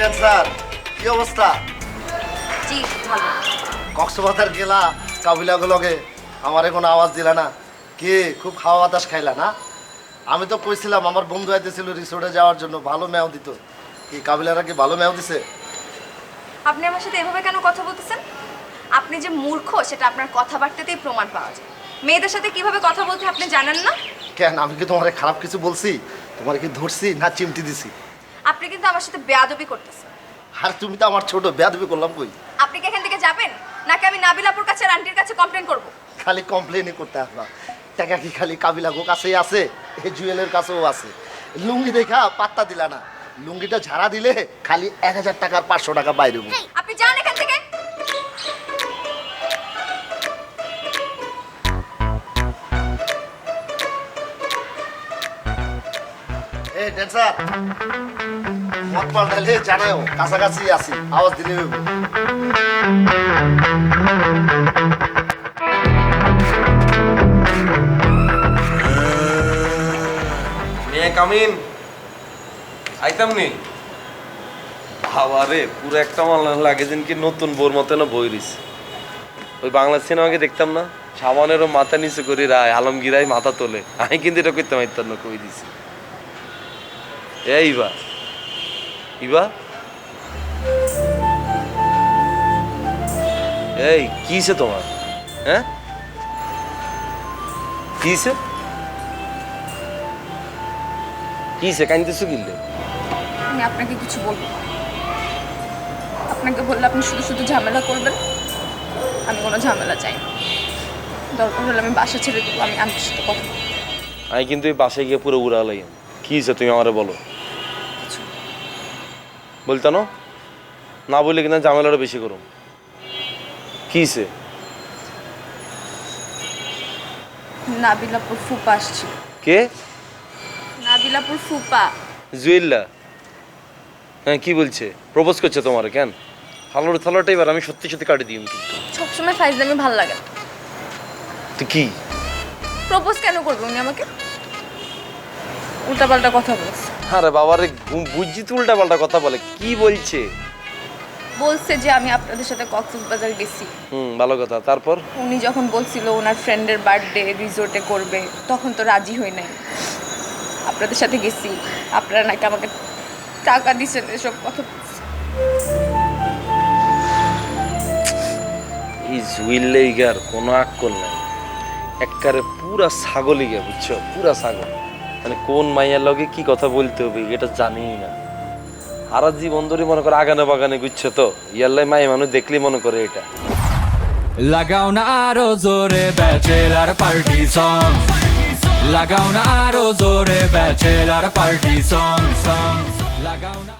Dancer কি অবস্থা? জি ভালো। কক্সবাজার গেলা কাবিলাগুলোকে আমার কোনো আওয়াজ দিলা না। কি খুব খাওয়া বাতাস খাইলা না? আমি তো কইছিলাম আমার বন্ধু আইতেছিল রিসোর্টে যাওয়ার জন্য ভালো মেয়াও দিত। কি কাবিলারা কি ভালো মেয়াও দিছে? আপনি আমার সাথে এভাবে কেন কথা বলতেছেন? আপনি যে মূর্খ সেটা আপনার কথাবার্তাতেই প্রমাণ পাওয়া যায়। মেয়েদের সাথে কীভাবে কথা বলতে আপনি জানেন না? কেন আমি কি তোমার খারাপ কিছু বলছি? তোমার কি ধরছি না চিমটি দিছি? আপনি কিন্তু আমার সাথে বেয়াদবি করতেছেন। আর তুমি তো আমার ছোট বেয়াদবি করলাম কই? আপনি কি এখান থেকে যাবেন? নাকি আমি নাবিলাপুর কাছে আন্টির কাছে কমপ্লেন করব? খালি কমপ্লেনই করতে আসবা। টাকা কি খালি কাবিলা গো কাছেই আছে? এই জুয়েলের কাছেও আছে। লুঙ্গি দেখা পাত্তা দিলা না। লুঙ্গিটা ঝাড়া দিলে খালি এক হাজার টাকার পাঁচশো টাকা বাইরে হব। আপনি এই ড্যান্সার মত পাল্টাইলে জানাও কাছাকাছি আছি আওয়াজ দিলে মেয়ে কামিন আইতাম নি? বাবা পুরো একটা মাল লাগে যেন নতুন বোর মতো না বই দিস ওই বাংলা সিনেমাকে দেখতাম না? সাবানেরও মাথা নিচু করি রায় আলমগীরাই মাথা তোলে। আমি কিন্তু এটা করতে পারতাম না কই দিছি। এই ইবা। ইবা? এই কিসে তোমার? হ্যাঁ? কিসে কিসে কান্দিছো কিনলে আমি আপনাকে কিছু বলব। আপনাকে বললে আপনি শুধু শুধু ঝামেলা করবেন। আমি কোনো ঝামেলা চাই না। দরকার হলে আমি বাসা ছেড়ে দিব আমি আন্টির সাথে কথা। আমি কিন্তু এই বাসায় গিয়ে পুরো উড়া উড়ালাই কি তুমি আমারে বলো? বলতো না না বললে কিনা ঝামেলাটা বেশি করো কি হয়েছে নাবিলাপুর ফুপা আসছে। কে? নাবিলাপুর ফুপা। জুয়েল্লা? হ্যাঁ কি বলছে? প্রপোজ করছে তোমার কেন? হালোর থালোটা এবার আমি সত্যি সত্যি কাটি দিই কিন্তু। সবসময় ফাইজলামি ভালো লাগে না। তুই কি? প্রপোজ কেন করবে উনি আমাকে? উল্টাপাল্টা কথা বলছে। আরে বাবারে ঘুম- বুঝছি উল্টা পাল্টা কথা বলে কি বলছে? বলছে যে আমি আপনাদের সাথে কক্সবাজার গেছি। হুম ভালো কথা তারপর? উনি যখন বলছিল ওনার ফ্রেন্ডের বার্থডে রিসোর্টে করবে তখন তো রাজি হই নাই। আপনাদের সাথে গেছি আপনারা নাকি আমাকে টাকা দিচ্ছেন এসব কথা। এই ইগার কোনো আক্কল নাই। একবারে পুরা ছাগলই গে বুঝছ? পুরা ছাগল। মানে কোন মাইয়ার লগে কি কথা বলতে হবে? এটা জানি না। হারা জীবন ধরে মনে করে আগানে বাগানে গুচ্ছে তো? ইয়াল্লাই মাই মানুষ দেখলে মনে করে এটা। লাগাও না আরও জোরে ব্যাচেলার পার্টি সং লাগাও না আরও জোরে ব্যাচেলার পার্টি সং সং লাগাও না